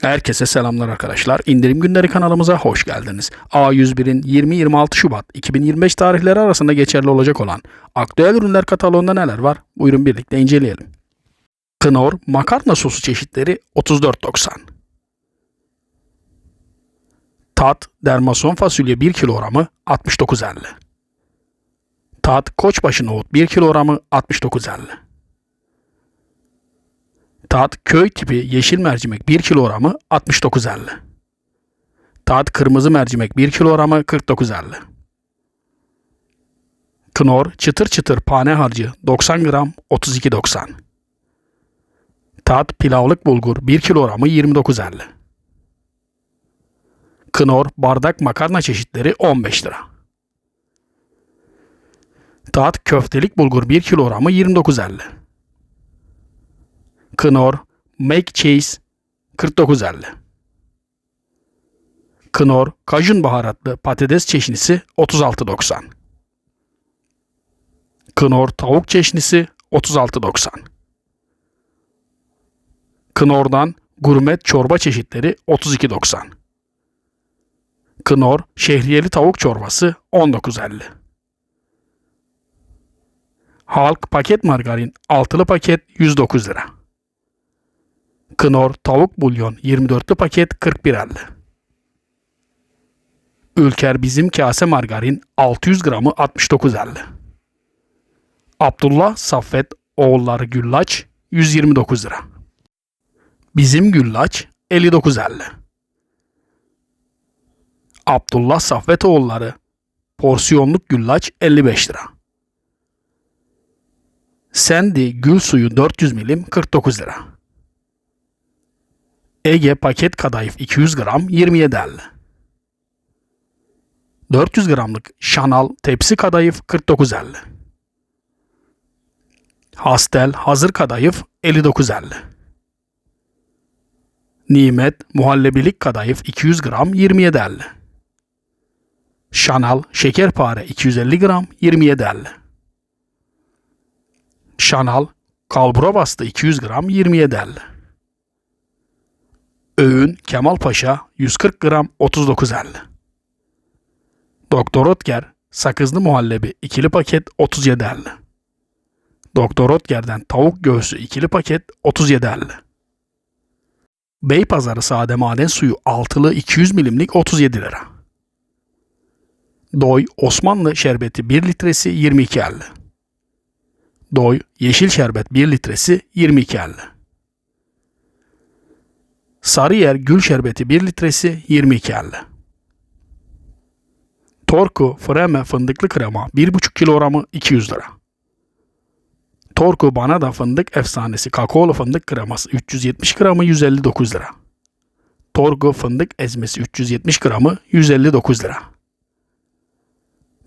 Herkese selamlar arkadaşlar. İndirim günleri kanalımıza hoş geldiniz. A101'in 20-26 Şubat 2025 tarihleri arasında geçerli olacak olan aktüel ürünler kataloğunda neler var? Buyurun birlikte inceleyelim. Knorr makarna sosu çeşitleri 34.90. Tat dermason fasulye 1 kilogramı 69.50. Tat koçbaşı nohut 1 kilogramı 69.50. Tat köy tipi yeşil mercimek 1 kilogramı 69.50. Tat kırmızı mercimek 1 kilogramı 49.50. Knorr çıtır çıtır pane harcı 90 gram 32.90. Tat pilavlık bulgur 1 kilogramı 29.50. Knorr bardak makarna çeşitleri 15 lira. Tat köftelik bulgur 1 kilogramı 29.50. Knorr Make Cheese 49.50. Knorr kajun baharatlı patates çeşnisi 36.90. Knorr tavuk çeşnisi 36.90. Knorr'dan gurmet çorba çeşitleri 32.90. Knorr şehriyeli tavuk çorbası 19.50. Halk paket margarin altılı paket 109 lira. Knorr tavuk bulyon 24'lü paket 41.50. Ülker bizim kase margarin 600 gramı 69.50. Abdullah Saffet oğulları güllaç 129 lira. Bizim güllaç 59.50. Abdullah Saffet oğulları porsiyonluk güllaç 55 lira. Sendi gül suyu 400 milim 49 lira. Ege paket kadayıf 200 gram 27.50. 400 gramlık Şanal tepsi kadayıf 49.50. Hastel hazır kadayıf 59.50. Nimet muhallebilik kadayıf 200 gram 27.50. Şanal şekerpare 250 gram 27.50. Şanal kalbura bastı 200 gram 27.50. Öğün Kemal Paşa 140 gram 39.50. Doktor Otger sakızlı muhallebi ikili paket 37.50. Doktor Otger'den tavuk göğsü ikili paket 37.50. Beypazarı sade maden suyu altılı 200 milimlik 37 lira. Doy Osmanlı şerbeti 1 litresi 22.50. Doy yeşil şerbet 1 litresi 22.50. Sarıyer gül şerbeti 1 litresi 22.50. Torku Freme fındıklı krema 1,5 kilogramı 200 lira. Torku Banada fındık efsanesi kakaolu fındık kreması 370 gramı 159 lira. Torku fındık ezmesi 370 gramı 159 lira.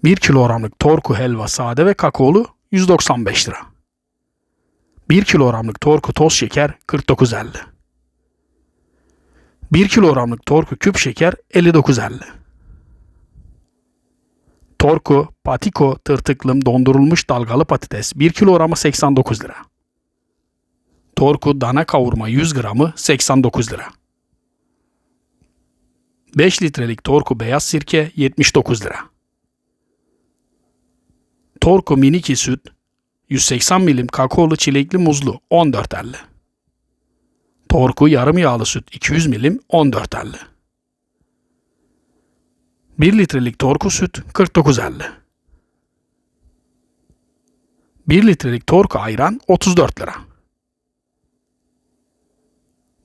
1 kilogramlık torku helva sade ve kakaolu 195 lira. 1 kilogramlık torku toz şeker 49.50. 1 kilogramlık torku küp şeker 59.50. Torku patiko tırtıklım dondurulmuş dalgalı patates 1 kilogramı 89 lira. Torku dana kavurma 100 gramı 89 lira. 5 litrelik torku beyaz sirke 79 lira. Torku miniki süt 180 milim kakaolu çilekli muzlu 14.50. Torku yarım yağlı süt 200 milim 14.50. 1 litrelik torku süt 49.50. 1 litrelik torku ayran 34 lira.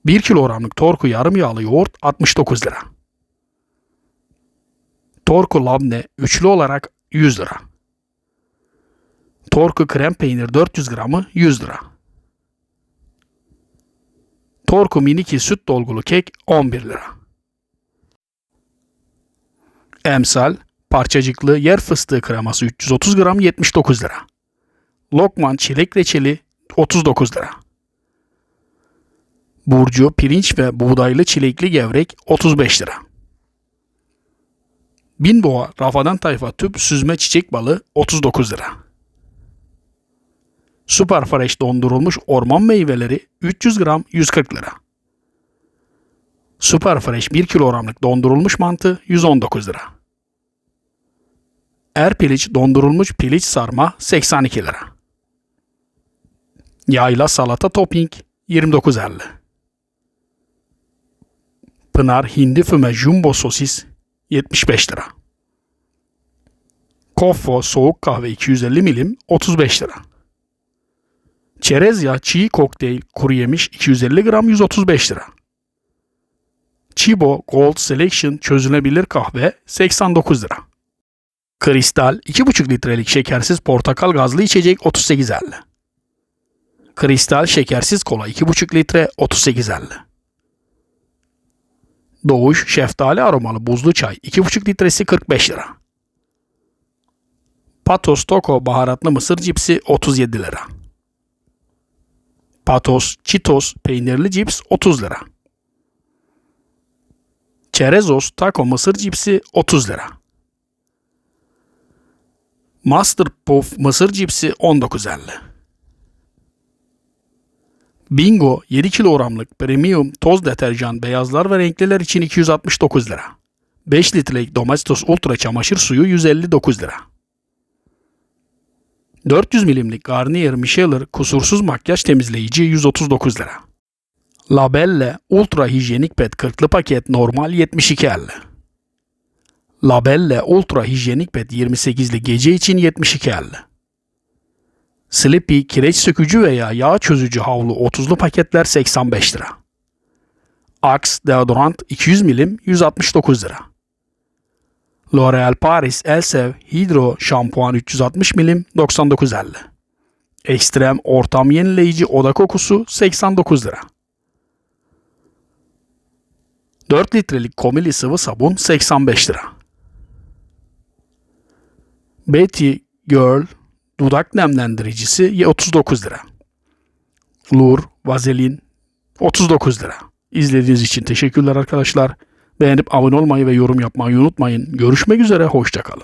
1 kilogramlık torku yarım yağlı yoğurt 69 lira. Torku labne üçlü olarak 100 lira. Torku krem peynir 400 gramı 100 lira. Torku miniki süt dolgulu kek 11 lira. Emsal parçacıklı yer fıstığı kreması 330 gram 79 lira. Lokman çilek reçeli 39 lira. Burcu pirinç ve buğdaylı çilekli gevrek 35 lira. Binboğa rafadan tayfa tüp süzme çiçek balı 39 lira. Super Fresh dondurulmuş orman meyveleri 300 gram 140 lira. Super Fresh 1 kilogramlık dondurulmuş mantı 119 lira. Erpiliç dondurulmuş piliç sarma 82 lira. Yayla salata topping 29.50. Pınar hindi füme jumbo sosis 75 lira. Koffo soğuk kahve 250 milim 35 lira. Çerez yağı çiğ kokteyl kuru yemiş 250 gram 135 lira. Chibo Gold Selection çözünebilir kahve 89 lira. Kristal 2,5 litrelik şekersiz portakal gazlı içecek 38.50. Kristal şekersiz kola 2,5 litre 38.50. Doğuş şeftali aromalı buzlu çay 2,5 litresi 45 lira. Patos Toko baharatlı mısır cipsi 37 lira. Patos Cheetos peynirli cips 30 lira. Çerezos taco mısır cipsi 30 lira. Master Puff mısır cipsi 19.50. Bingo 7 kilogramlık premium toz deterjan beyazlar ve renkliler için 269 lira. 5 litrelik Domestos Ultra çamaşır suyu 159 lira. 400 milimlik Garnier Micheller kusursuz makyaj temizleyici 139 lira. Labelle Ultra Hijyenik Pet 40'lı paket normal 72.50. Labelle Ultra Hijyenik Pet 28'li gece için 72.50. Sleepy kireç sökücü veya yağ çözücü havlu 30'lu paketler 85 lira. Axe deodorant 200 milim 169 lira. L'Oreal Paris Elsev Hydro şampuan 360 milim 99.50. Ekstrem ortam yenileyici oda kokusu 89 lira. 4 litrelik komili sıvı sabun 85 lira. Betty Girl dudak nemlendiricisi 39 lira. Lur, vazelin 39 lira. İzlediğiniz için teşekkürler arkadaşlar. Beğenip abone olmayı ve yorum yapmayı unutmayın. Görüşmek üzere, hoşçakalın.